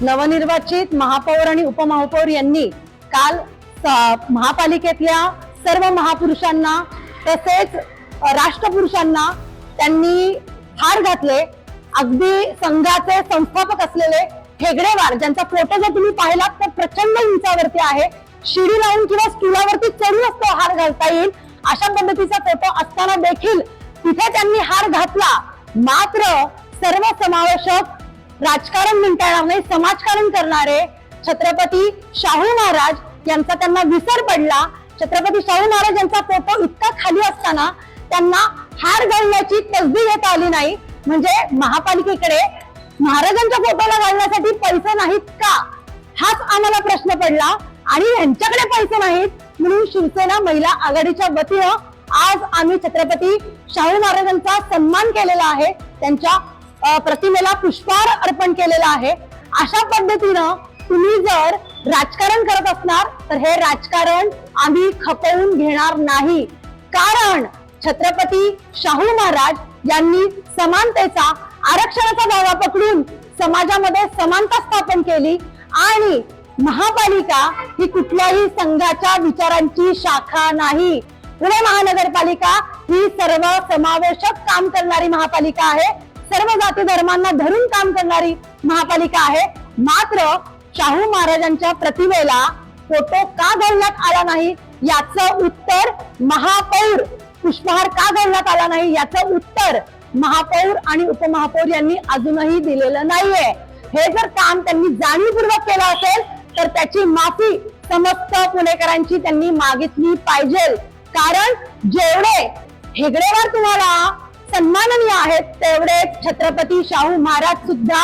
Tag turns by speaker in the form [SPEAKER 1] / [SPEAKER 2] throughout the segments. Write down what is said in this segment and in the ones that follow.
[SPEAKER 1] नवनिर्वाचित महापौर आणि उपमहापौर यांनी काल महापालिकेतल्या सर्व महापुरुषांना तसेच राष्ट्रपुरुषांना त्यांनी हार घातले. अगदी संघाचे संस्थापक असलेले हेगडेवार ज्यांचा फोटो जर तुम्ही पाहिलात तर प्रचंड उंचावरती आहे. शिडी लावून किंवा स्टुलावरती चढूनच तो हार घालता येईल. अशा पद्धतीचा फोटो असताना देखील तिथे त्यांनी हार घातला. मात्र सर्व समावेशक राजकारण म्हणता येणार नाही समाजकारण करणारे छत्रपती शाहू महाराज यांचा त्यांना विसर पडला. छत्रपती शाहू महाराज यांचा फोटो इतका खाली असताना त्यांना हार घालण्याची तसदी घेता आली नाही. म्हणजे महापालिकेकडे महाराजांच्या फोटोला घालण्यासाठी पैसे नाहीत का? हाच आम्हाला प्रश्न पडला. आणि यांच्याकडे पैसे नाहीत म्हणून शिवसेना महिला आघाडीच्या वतीनं आज आम्ही छत्रपती शाहू महाराजांचा सन्मान केलेला आहे. त्यांच्या प्रतिमेला पुष्पहार अर्पण केलेला आहे. अशा पद्धतीनं तुम्ही जर राजकारण करत असणार तर हे राजकारण आम्ही खपवून घेणार नाही. कारण छत्रपती शाहू महाराज यांनी समानतेचा आरक्षणाचा दावा पकडून समाजामध्ये समानता स्थापन केली आणि महापालिका ही कुठल्याही संघाच्या विचारांची शाखा नाही. पुणे महानगरपालिका ही सर्व समावेशक काम करणारी महापालिका आहे. सर्व जाती धर्मांना धरून काम करणारी महापालिका आहे. मात्र शाहू महाराजांच्या प्रतिमेला फोटो का घालण्यात आला नाही याचं उत्तर महापौर पुष्पहार का घालण्यात आला नाही याचं उत्तर महापौर आणि उपमहापौर यांनी अजूनही दिलेलं नाहीये. हे जर काम त्यांनी जाणीवपूर्वक केलं असेल तर त्याची माफी समस्त पुणेकरांची त्यांनी मागितली पाहिजे. कारण जेवढे हेगडेवार तुम्हाला सन्माननीय आहेत तेवढेच छत्रपती शाहू महाराज सुद्धा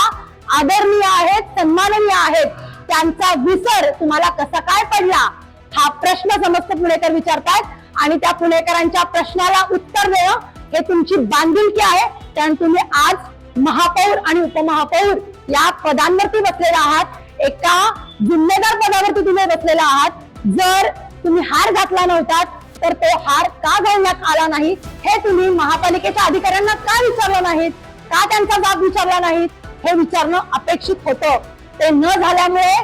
[SPEAKER 1] आदरणीय आहेत सन्माननीय आहेत. त्यांचा विसर तुम्हाला कसा काय पडला? हा प्रश्न समस्त पुणेकर विचारतायत आणि त्या पुणेकरांच्या प्रश्नाला उत्तर देणं हे तुमची बांधिलकी आहे. कारण तुम्ही आज महापौर आणि उपमहापौर या पदांवरती बसलेला आहात. एका जिल्हेदार पदावरती तुम्ही बसलेला आहात. जर तुम्ही हार घातला नव्हता तर तो हार का घालण्यात आला नाही? हे तुम्ही महापालिकेच्या अधिकाऱ्यांना का विचारलं नाहीत? का त्यांचा जाब विचारला नाहीत? हे विचारणं अपेक्षित होतं. ते न झाल्यामुळे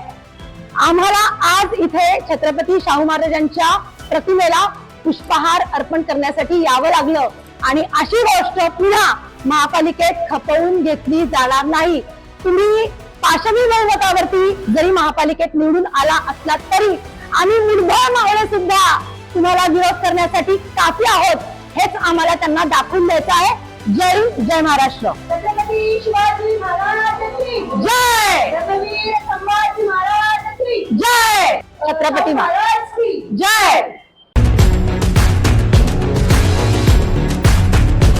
[SPEAKER 1] आम्हाला आज इथे छत्रपती शाहू महाराजांच्या प्रतिमेला पुष्पहार अर्पण करण्यासाठी यावं लागलं. आणि अशी गोष्ट पुन्हा महापालिकेत खपवून घेतली जाणार नाही. तुम्ही पाशवी बहुमतावरती जरी महापालिकेत निवडून आला असला तरी आम्ही मुलभा मावळे सुद्धा तुम्हाला विरोध करण्यासाठी काफी आहोत हेच आम्हाला त्यांना दाखवून द्यायचं आहे. जय हिंद, जय महाराष्ट्र. जय!
[SPEAKER 2] छत्रपती महाराज
[SPEAKER 1] जय!